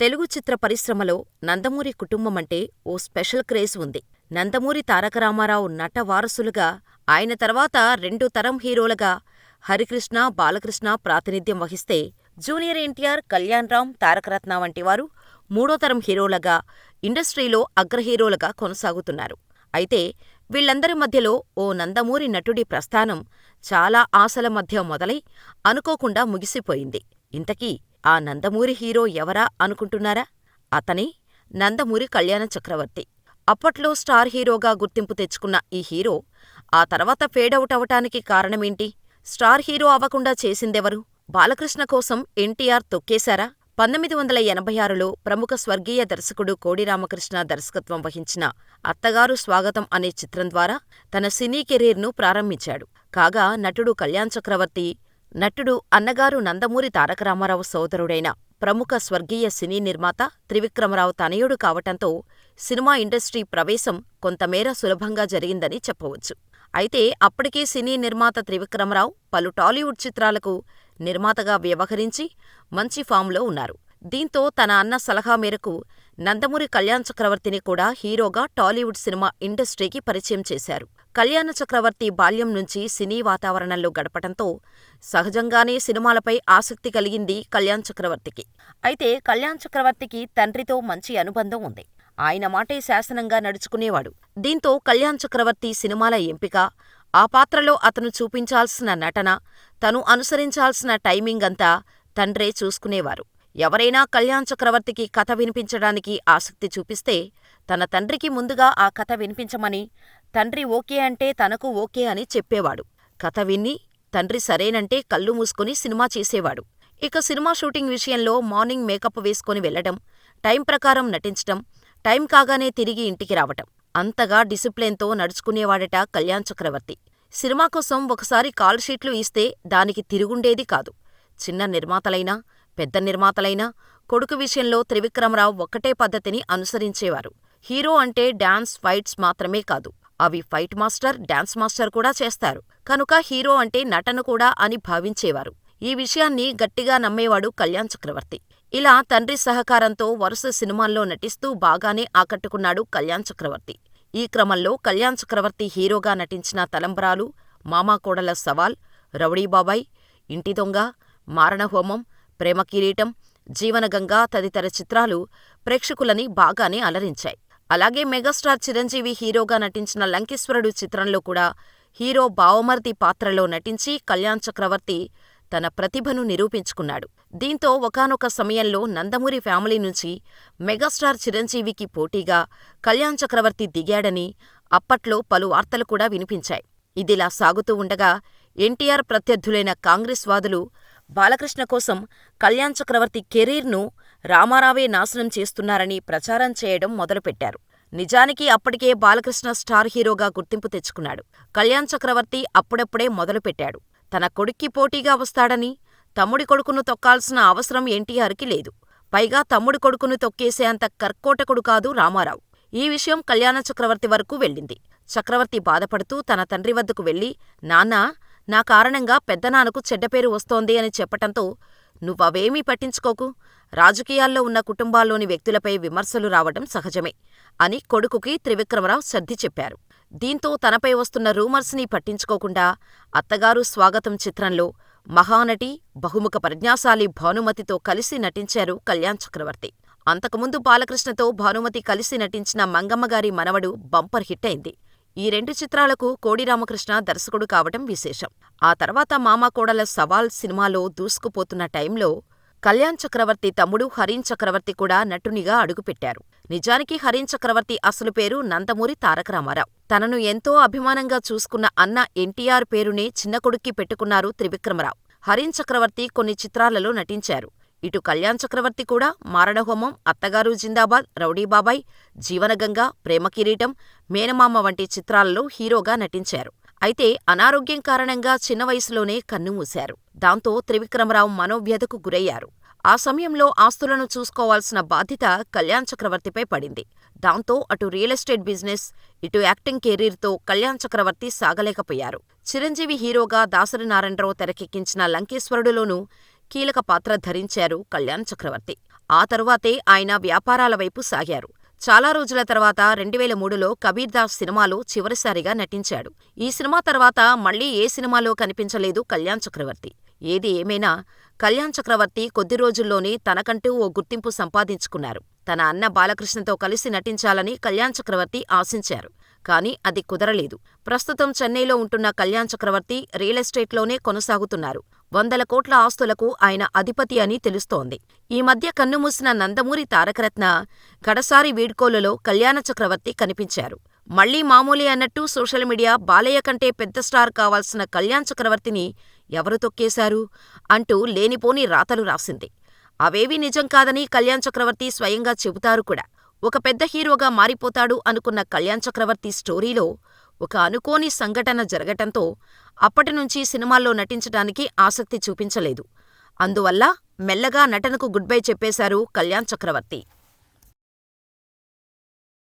తెలుగు చిత్ర పరిశ్రమలో నందమూరి కుటుంబమంటే ఓ స్పెషల్ క్రేజ్ ఉంది. నందమూరి తారక రామారావు నట వారసులుగా, ఆయన తర్వాత రెండో తరం హీరోలుగా హరికృష్ణ, బాలకృష్ణ ప్రాతినిధ్యం వహిస్తే, జూనియర్ ఎన్టీఆర్, కల్యాణ్రామ్, తారకరత్న వంటివారు మూడో తరం హీరోలుగా ఇండస్ట్రీలో అగ్రహీరోలుగా కొనసాగుతున్నారు. అయితే వీళ్ళందరి మధ్యలో ఓ నందమూరి నటుడి ప్రస్థానం చాలా ఆశల మధ్య మొదలై అనుకోకుండా ముగిసిపోయింది. ఇంతకీ ఆ నందమూరి హీరో ఎవరా అనుకుంటున్నారా? అతనే నందమూరి కళ్యాణ చక్రవర్తి. అప్పట్లో స్టార్ హీరోగా గుర్తింపు తెచ్చుకున్న ఈ హీరో ఆ తర్వాత ఫేడవుట్ అవటానికి కారణమేంటి? స్టార్ హీరో అవ్వకుండా చేసిందెవరు? బాలకృష్ణ కోసం ఎన్టీఆర్ తొక్కేశారా? పంతొమ్మిది వందల ఎనభై ఆరులో ప్రముఖ స్వర్గీయ దర్శకుడు కోడి రామకృష్ణ దర్శకత్వం వహించిన అత్తగారు స్వాగతం అనే చిత్రం ద్వారా తన సినీ కెరీర్ను ప్రారంభించాడు. కాగా నటుడు కళ్యాణ్ చక్రవర్తి, నటుడు అన్నగారు నందమూరి తారక రామారావు సోదరుడైన ప్రముఖ స్వర్గీయ సినీ నిర్మాత త్రివిక్రమరావు తనయుడు కావటంతో సినిమా ఇండస్ట్రీ ప్రవేశం కొంతమేర సులభంగా జరిగిందని చెప్పవచ్చు. అయితే అప్పటికే సినీ నిర్మాత త్రివిక్రమరావు పలు టాలీవుడ్ చిత్రాలకు నిర్మాతగా వ్యవహరించి మంచి ఫామ్లో ఉన్నారు. దీంతో తన అన్న సలహా మేరకు నందమూరి కళ్యాణ్ చక్రవర్తిని కూడా హీరోగా టాలీవుడ్ సినిమా ఇండస్ట్రీకి పరిచయం చేశారు. కళ్యాణ చక్రవర్తి బాల్యం నుంచి సినీ వాతావరణంలో గడపటంతో సహజంగానే సినిమాలపై ఆసక్తి కలిగింది కళ్యాణ్ చక్రవర్తికి. అయితే కళ్యాణ్ చక్రవర్తికి తండ్రితో మంచి అనుబంధం ఉంది. ఆయన మాటే శాసనంగా నడుచుకునేవాడు. దీంతో కళ్యాణ్ చక్రవర్తి సినిమాల ఎంపిక, ఆ పాత్రలో అతను చూపించాల్సిన నటన, తను అనుసరించాల్సిన టైమింగ్ అంతా తండ్రే చూసుకునేవారు. ఎవరైనా కళ్యాణ్ చక్రవర్తికి కథ వినిపించడానికి ఆసక్తి చూపిస్తే తన తండ్రికి ముందుగా ఆ కథ వినిపించమని, తండ్రి ఓకే అంటే తనకు ఓకే అని చెప్పేవాడు. కథ విని తండ్రి సరేనంటే కళ్ళు మూసుకుని సినిమా చేసేవాడు. ఇక సినిమా షూటింగ్ విషయంలో మార్నింగ్ మేకప్ వేసుకొని వెళ్ళడం, టైం ప్రకారం నటించటం, టైం కాగానే తిరిగి ఇంటికి రావటం. అంతగా డిసిప్లిన్తో నడుచుకునేవాడట కళ్యాణ్ చక్రవర్తి. సినిమా కోసం ఒకసారి కాల్ షీట్లు ఇస్తే దానికి తిరుగుండేది కాదు. చిన్న నిర్మాతలైనా, పెద్ద నిర్మాతలైనా కొడుకు విషయంలో త్రివిక్రమరావు ఒక్కటే పద్ధతిని అనుసరించేవారు. హీరో అంటే డాన్స్, ఫైట్స్ మాత్రమే కాదు. అవి ఫైట్ మాస్టర్, డాన్స్ మాస్టర్ కూడా చేస్తారు. కనుక హీరో అంటే నటన కూడా అని భావించేవారు. ఈ విషయాన్ని గట్టిగా నమ్మేవాడు కళ్యాణ్ చక్రవర్తి. ఇలా తండ్రి సహకారంతో వరుస సినిమాల్లో నటిస్తూ బాగానే ఆకట్టుకున్నాడు కళ్యాణ్ చక్రవర్తి. ఈ క్రమంలో కళ్యాణ్ చక్రవర్తి హీరోగా నటించిన తలంబ్రాలు, మామా కోడల సవాల్, రౌడీబాబాయ్, ఇంటి దొంగ, మారణహోమం, ప్రేమకిరీటం జీవనగంగా తదితర చిత్రాలు ప్రేక్షకులని బాగానే అలరించాయి. అలాగే మెగాస్టార్ చిరంజీవి హీరోగా నటించిన లంకేశ్వరుడు చిత్రంలో కూడా హీరో బావమరిది పాత్రలో నటించి కళ్యాణ్ చక్రవర్తి తన ప్రతిభను నిరూపించుకున్నాడు. దీంతో ఒకానొక సమయంలో నందమూరి ఫ్యామిలీ నుంచి మెగాస్టార్ చిరంజీవికి పోటీగా కళ్యాణ్ చక్రవర్తి దిగాడని అప్పట్లో పలు వార్తలు కూడా వినిపించాయి. ఇదిలా సాగుతూ ఉండగా ఎన్టీఆర్ ప్రత్యర్థులైన కాంగ్రెస్ వాదులు బాలకృష్ణ కోసం కళ్యాణ్ చక్రవర్తి కెరీర్ను రామారావే నాశనం చేస్తున్నారని ప్రచారం చేయడం మొదలుపెట్టారు. నిజానికి అప్పటికే బాలకృష్ణ స్టార్ హీరోగా గుర్తింపు తెచ్చుకున్నాడు. కళ్యాణ్ చక్రవర్తి అప్పుడప్పుడే మొదలుపెట్టాడు. తన కొడుక్కి పోటీగా వస్తాడని, తమ్ముడి కొడుకును తొక్కాల్సిన అవసరం ఎన్టీఆర్కి లేదు. పైగా తమ్ముడి కొడుకును తొక్కేసే అంత కర్కోటకుడు కాదు రామారావు. ఈ విషయం కల్యాణ చక్రవర్తి వరకు వెళ్ళింది. చక్రవర్తి బాధపడుతూ తన తండ్రి వద్దకు వెళ్ళి నాన్నా, నా కారణంగా పెద్దనాన్నకు చెడ్డపేరు వస్తోంది అని చెప్పటంతో నువ్వవేమీ పట్టించుకోకు. రాజకీయాల్లో ఉన్న కుటుంబాల్లోని వ్యక్తులపై విమర్శలు రావటం సహజమే అని కొడుకుకి త్రివిక్రమరావు సర్ది చెప్పారు. దీంతో తనపై వస్తున్న రూమర్స్ని పట్టించుకోకుండా అత్తగారు స్వాగతం చిత్రంలో మహానటి, బహుముఖ ప్రజ్ఞాశాలి భానుమతితో కలిసి నటించారు కల్యాణ్ చక్రవర్తి. అంతకుముందు బాలకృష్ణతో భానుమతి కలిసి నటించిన మంగమ్మగారి మనవడు బంపర్ హిట్ అయింది. ఈ రెండు చిత్రాలకు కోడి రామకృష్ణ దర్శకుడు కావటం విశేషం. ఆ తర్వాత మామాకోడల సవాల్ సినిమాలో దూసుకుపోతున్న టైంలో కళ్యాణ్ చక్రవర్తి తమ్ముడు హరీన్ చక్రవర్తి కూడా నటునిగా అడుగుపెట్టారు. నిజానికి హరీన్ చక్రవర్తి అసలు పేరు నందమూరి తారక రామారావు. తనను ఎంతో అభిమానంగా చూసుకున్న అన్న ఎన్టీఆర్ పేరునే చిన్న కొడుక్కి పెట్టుకున్నారు త్రివిక్రమరావు. హరీన్ చక్రవర్తి కొన్ని చిత్రాలలో నటించారు. ఇటు కళ్యాణ్ చక్రవర్తి కూడా మారణహోమం, అత్తగారు జిందాబాద్, రౌడీబాబాయ్, జీవనగంగ, ప్రేమ కిరీటం, మేనమామ వంటి చిత్రాలలో హీరోగా నటించారు. అయితే అనారోగ్యం కారణంగా చిన్న వయసులోనే కన్నుమూశారు. దాంతో త్రివిక్రమరావు మనోవ్యధకు గురయ్యారు. ఆ సమయంలో ఆస్తులను చూసుకోవాల్సిన బాధ్యత కళ్యాణ్ చక్రవర్తిపై పడింది. దాంతో అటు రియల్ ఎస్టేట్ బిజినెస్, ఇటు యాక్టింగ్ కెరీర్తో కళ్యాణ్ చక్రవర్తి సాగలేకపోయారు. చిరంజీవి హీరోగా దాసరి నారాయణరావు తెరకెక్కించిన లంకేశ్వరుడులోనూ కీలక పాత్ర ధరించారు కళ్యాణ్ చక్రవర్తి. ఆ తరువాతే ఆయన వ్యాపారాల వైపు సాగారు. చాలా రోజుల తర్వాత రెండువేల మూడులో కబీర్ దాస్ సినిమాలో చివరిసారిగా నటించాడు. ఈ సినిమా తర్వాత మళ్ళీ ఏ సినిమాలో కనిపించలేదు కళ్యాణ్ చక్రవర్తి. ఏది ఏమైనా కళ్యాణ్ చక్రవర్తి కొద్ది రోజుల్లోనే తనకంటూ ఓ గుర్తింపు సంపాదించుకున్నారు. తన అన్న బాలకృష్ణతో కలిసి నటించాలని కళ్యాణ్ చక్రవర్తి ఆశించారు. కానీ అది కుదరలేదు. ప్రస్తుతం చెన్నైలో ఉంటున్న కళ్యాణ్ చక్రవర్తి రియల్ ఎస్టేట్లోనే కొనసాగుతున్నారు. వందల కోట్ల ఆస్తులకు ఆయన అధిపతి అని తెలుస్తోంది. ఈ మధ్య కన్నుమూసిన నందమూరి తారకరత్న గడసారి వీడ్కోలులో కళ్యాణ చక్రవర్తి కనిపించారు. మళ్ళీ మామూలే అన్నట్టు సోషల్ మీడియా బాలయ్య కంటే పెద్ద స్టార్ కావాల్సిన కళ్యాణ్ చక్రవర్తిని ఎవరు తొక్కేశారు అంటూ లేనిపోని రాతలు రాసింది. అవేవీ నిజం కాదని కళ్యాణ్ చక్రవర్తి స్వయంగా చెబుతారు కూడా. ఒక పెద్ద హీరోగా మారిపోతాడు అనుకున్న కళ్యాణ్ చక్రవర్తి స్టోరీలో ఒక అనుకోని సంఘటన జరగటంతో అప్పటినుంచి సినిమాల్లో నటించటానికి ఆసక్తి చూపించలేదు. అందువల్ల మెల్లగా నటనకు గుడ్ బై చెప్పేశారు కళ్యాణ్ చక్రవర్తి.